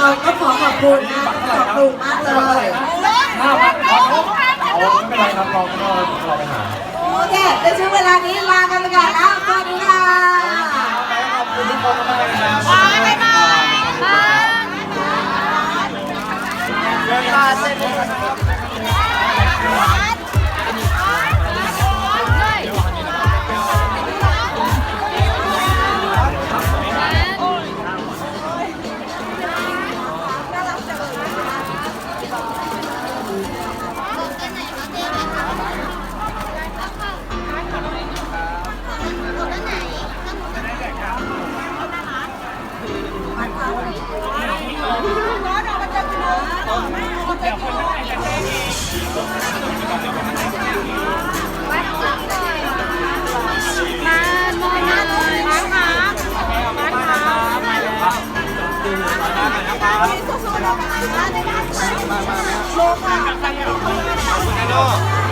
เราก็ขอขอบคุณนะขอบคุณมากเลยห้าพันครับเอาไม่เป็นไรครับลองก็ลองไปหาโอเคในช่วงเวลานี้ลากันไปก่อนแล้วสวัสดีค่ะขอบคุณทุกคนมากเลยนะครับบ๊ายบายเดินตาเส้นมามอ งมาเลยมาค่ะมาค่ะโ